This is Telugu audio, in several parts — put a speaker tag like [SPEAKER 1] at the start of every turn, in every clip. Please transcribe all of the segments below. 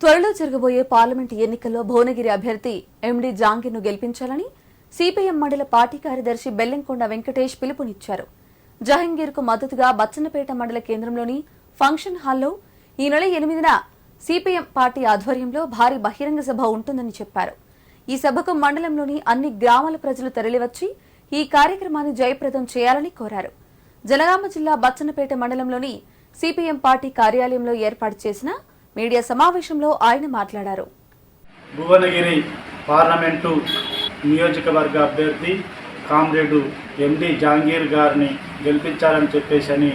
[SPEAKER 1] త్వరలో జరగబోయే పార్లమెంట్ ఎన్నికల్లో భువనగిరి అభ్యర్థి ఎండి జాంగిర్ను గెలిపించాలని సిపిఎం మండల పార్టీ కార్యదర్శి బెల్లంకొండ వెంకటేష్ పిలుపునిచ్చారు. జహంగీర్కు మద్దతుగా బచ్చన్నపేట మండల కేంద్రంలోని ఫంక్షన్ హాల్లో ఈ నెల ఎనిమిదిన సిపిఎం పార్టీ ఆధ్వర్యంలో భారీ బహిరంగ సభ ఉంటుందని చెప్పారు. ఈ సభకు మండలంలోని అన్ని గ్రామాల ప్రజలు తరలివచ్చి ఈ కార్యక్రమాన్ని జయప్రదం చేయాలని కోరారు. జనగామ జిల్లా బచ్చన్నపేట మండలంలోని సిపిఎం పార్టీ కార్యాలయంలో ఏర్పాటు చేసిన మీడియా సమావేశంలో ఆయన మాట్లాడారు.
[SPEAKER 2] భువనగిరి పార్లమెంటు నియోజకవర్గ అభ్యర్థి కామ్రేడు ఎండి జాంగీర్ గారిని గెలిపించాలని చెప్పేసి అని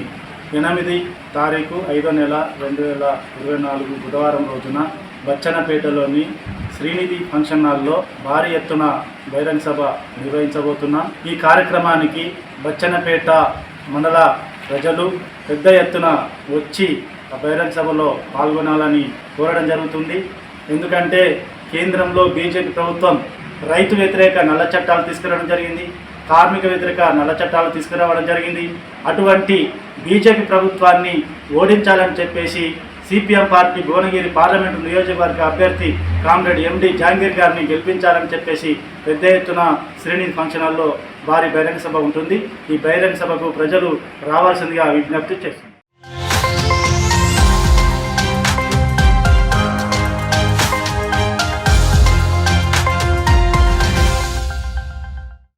[SPEAKER 2] ఎనిమిది తారీఖు ఐదో నెల రెండు వేల ఇరవై నాలుగు బుధవారం రోజున బచ్చనపేటలోని శ్రీనిధి ఫంక్షన్ హాల్లో భారీ ఎత్తున బహిరంగ సభ నిర్వహించబోతున్నాం ఈ కార్యక్రమానికి బచ్చనపేట మండల ప్రజలు పెద్ద ఎత్తున వచ్చి బహిరంగ సభలో పాల్గొనాలని కోరడం జరుగుతుంది. ఎందుకంటే కేంద్రంలో బీజేపీ ప్రభుత్వం రైతు వ్యతిరేక నల్ల చట్టాలు తీసుకురావడం జరిగింది. కార్మిక వ్యతిరేక నల్ల చట్టాలు తీసుకురావడం జరిగింది. అటువంటి బీజేపీ ప్రభుత్వాన్ని ఓడించాలని చెప్పేసి సిపిఎం పార్టీ భువనగిరి పార్లమెంటు నియోజకవర్గ అభ్యర్థి కామ్రేడ్ ఎండి జాంగీర్ గారిని గెలిపించాలని చెప్పేసి పెద్ద ఎత్తున శ్రేణి ఫంక్షన్ హాల్లో భారీ బహిరంగ సభ ఉంటుంది. ఈ బహిరంగ సభకు ప్రజలు రావాల్సిందిగా విజ్ఞప్తి చేస్తుంది